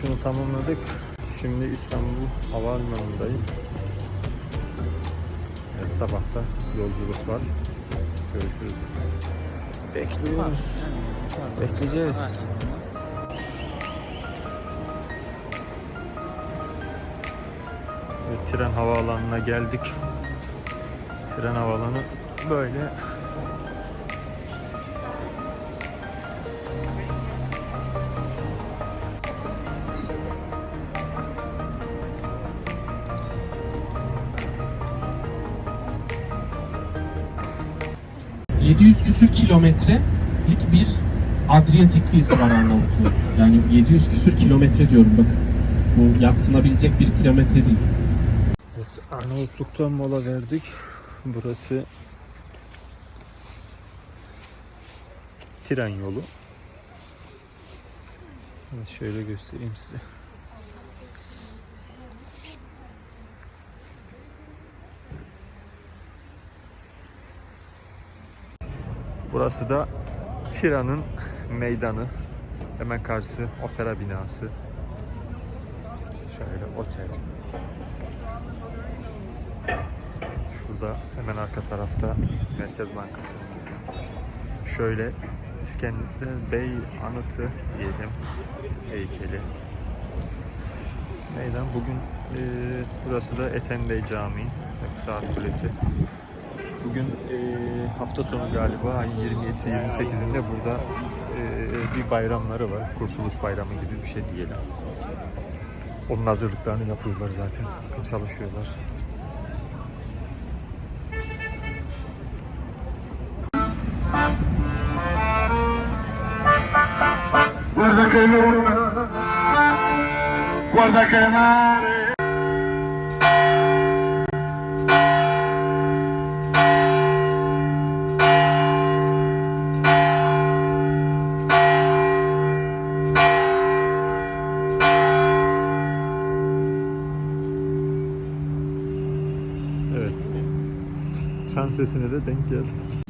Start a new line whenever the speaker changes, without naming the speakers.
turunu tamamladık. Şimdi İstanbul Havalimanı'ndayız. Evet, sabahta yolculuk var. Görüşürüz. Bekliyoruz. Bekleyeceğiz. Evet, tren havaalanına geldik. Tren havaalanı böyle.
700 küsür kilometrelik bir Adriyatik kıyısı var Arnavutluğun. Yani 700 küsür kilometre diyorum bakın. Bu yatsınabilecek bir kilometre değil.
Evet, Arnavutluk'tan mola verdik. Burası tren yolu. Evet, şöyle göstereyim size. Burası da Tiran'ın meydanı. Hemen karşısı opera binası. Şöyle otel. Şurada hemen arka tarafta Merkez Bankası. Şöyle İskender Bey anıtı diyelim heykeli. Meydan bugün e, burası da Ethem Bey Camii Saat Kulesi. Bugün e, hafta sonu galiba ayın 27'si 28'inde burada e, bir bayramları var. Kurtuluş Bayramı gibi bir şey diyelim. Onun hazırlıklarını yapıyorlar zaten. Çalışıyorlar.
Guarda che luna, guarda che mare.
Çan sesine de denk geldik.